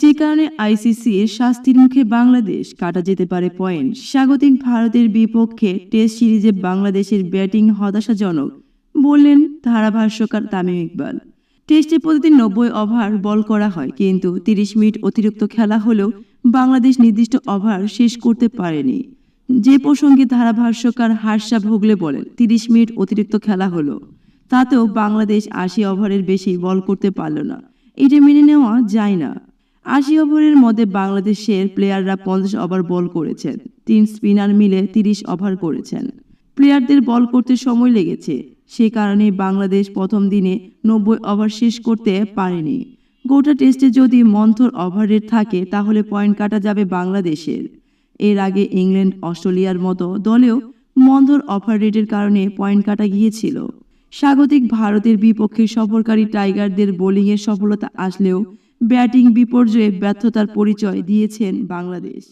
যে কারণে আইসিসির শাস্তির মুখে বাংলাদেশ কাটা যেতে পারে পয়েন্ট। স্বাগতিক ভারতের বিপক্ষে টেস্ট সিরিজে বাংলাদেশের ব্যাটিং হতাশাজনক, বললেন ধারাভাষ্যকার তামিম ইকবাল। টেস্টে প্রতিদিন নব্বই ওভার বল করা হয়, কিন্তু তিরিশ মিনিট অতিরিক্ত খেলা হলেও বাংলাদেশ নির্দিষ্ট ওভার শেষ করতে পারেনি। যে প্রসঙ্গে ধারাভাষ্যকার হার্ষা ভোগলে বলেন, তিরিশ মিনিট অতিরিক্ত খেলা হলো। তাতেও বাংলাদেশ আশি ওভারের বেশি বল করতে পারল না। এটা মেনে নেওয়া যায় না। আশি ওভারের মধ্যে বাংলাদেশের প্লেয়াররা পঞ্চাশ ওভার বল করেছেন। তিন স্পিনার মিলে তিরিশ ওভার করেছেন। প্লেয়ারদের বল করতে সময় লেগেছে। সে কারণে বাংলাদেশ প্রথম দিনে নব্বই ওভার শেষ করতে পারেনি। গোটা টেস্টে যদি মন্থর ওভার রেট থাকে, তাহলে পয়েন্ট কাটা যাবে বাংলাদেশের। এর আগে ইংল্যান্ড, অস্ট্রেলিয়ার মতো দলেও মন্থর ওভার রেটের কারণে পয়েন্ট কাটা গিয়েছিল। স্বাগতিক ভারতের বিপক্ষে সফরকারী টাইগারদের বোলিংয়ের সফলতা আসলেও ব্যাটিং বিপর্যয়ে ব্যর্থতার পরিচয় দিয়েছেন বাংলাদেশ।